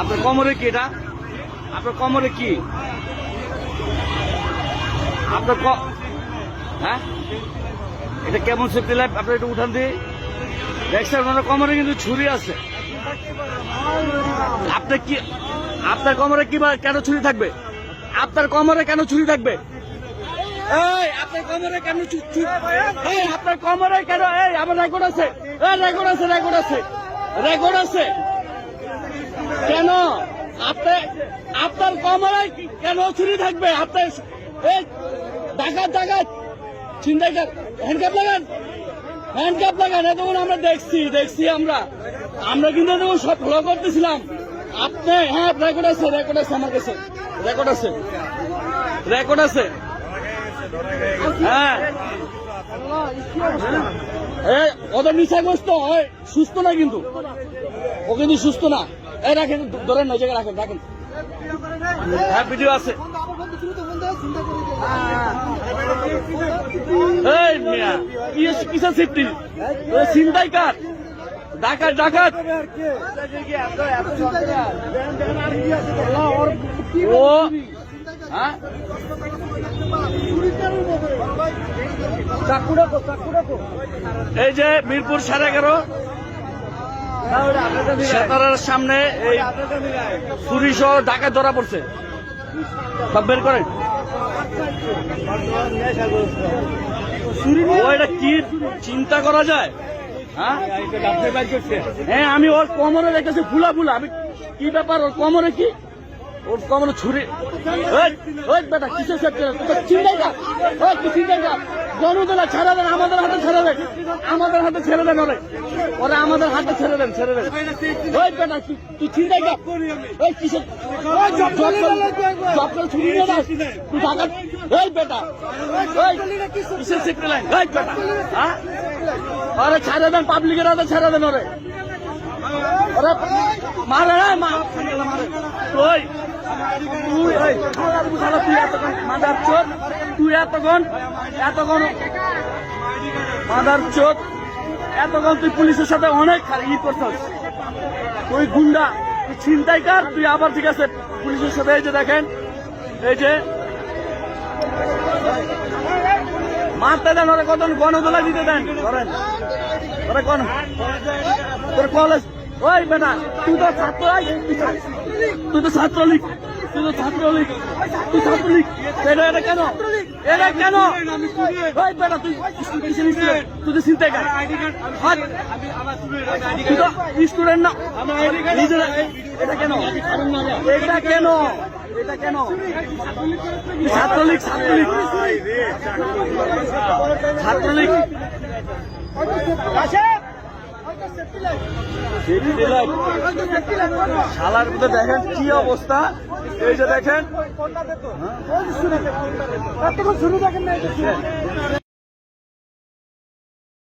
আপনার কোমরে কি এটা? আপনার কোমরে কি? আপনার হ্যাঁ? এটা কেমন সেফটি লাইফ আপনার একটু উঠান দিয়ে। দেখছেন ওনার কোমরে কিন্তু ছুরি আছে। আপনার কি আপনার কোমরে কি কেন ছুরি থাকবে? আপনার কোমরে কেন ছুরি থাকবে? আপনার কোমরে কেন আপনার কোমরে কেন আমার রেকর্ড আছে। রেকর্ড আছে রেকর্ড আছে। রেকর্ড আছে। কেন? আপনি আপনার কোমরে কেন ছুরি থাকবে? আপনার এই ডাকাত ডাকাত চিন্তাকার হ্যান্ডকাপ লাগান। হ্যান্ডকাপ লাগান। এতক্ষণ আমরা দেখছি দেখছি আমরা। আমরা কিন্তু এতক্ষণ সব ফলো করতেছিলাম। আপনি হ্যাঁ রেকর্ড আছে রেকর্ড আছে আমার কাছে। রেকর্ড আছে। রেকর্ড আছে। হ্যাঁ। এই ওদের নিশাগ্রস্ত হয়। সুস্থ না কিন্তু। ও কিন্তু সুস্থ না। এই রাখেন, ধরেন না ওই জায়গায় রাখেন রাখেন। হ্যাঁ আছে। চিন্তাই কার? ডাকাত ডাকাত। ও হ্যাঁ? এই যে মিরপুর সাড়ে এগারো। সেতারের সামনে এই ছুরি সহ ডাকাত ধরা পড়ছে। সব বের করেন। কি চিন্তা করা যায়? হ্যাঁ? হ্যাঁ আমি ওর কমরে দেখেছি, ফুলা ফুলা। আমি কি ব্যাপার, ওর কমরে কি? ওর কোমরে ছুরি। ওই বেটা কিসের সেট চিন্তাই ওই চিন্তাই ছেড়ে দেন আমাদের হাতে ছেড়ে দেন। আমাদের হাতে ছেড়ে দেন ওরে। ওরা আমাদের হাতে ছেড়ে দেন ছেড়ে দেন। ওই বেটা তুই- চিন্তাই ওই জব করে ছুরি নিয়ে যাস। তুই ওই বেটা ওই ওই আরে ছেড়ে দেন পাবলিকের হাতে ছেড়ে দেন ওরে। মাদার তুই এতক্ষণ তুই পুলিশের সাথে অনেক ই করছিস। তুই গুন্ডা, তুই ছিনতাইকার, তুই আবার ঠিক আছে পুলিশের সাথে এই যে দেখেন, এই যে মারতে দেন, ওরা কত গণদোলা দিতে দেন? করেন ওরা কোন কলেজ ওই বেটা, তুই তো ছাত্র তুই তো ছাত্রলীগ। তুই তো ছাত্রলীগ। তুই ছাত্রলীগ। এটা এটা কেন? এটা কেন? ওই বেটা, তুই? তুই তো চিন্তাই কর। তুই তো স্টুডেন্ট না। এটা কেন? এটা কেন? এটা কেন? ছাত্রলীগ ছাত্রলীগ। ছাত্রলীগ। শালার মধ্যে দেখেন কি অবস্থা? এই যে দেখেন। শুরু দেখেন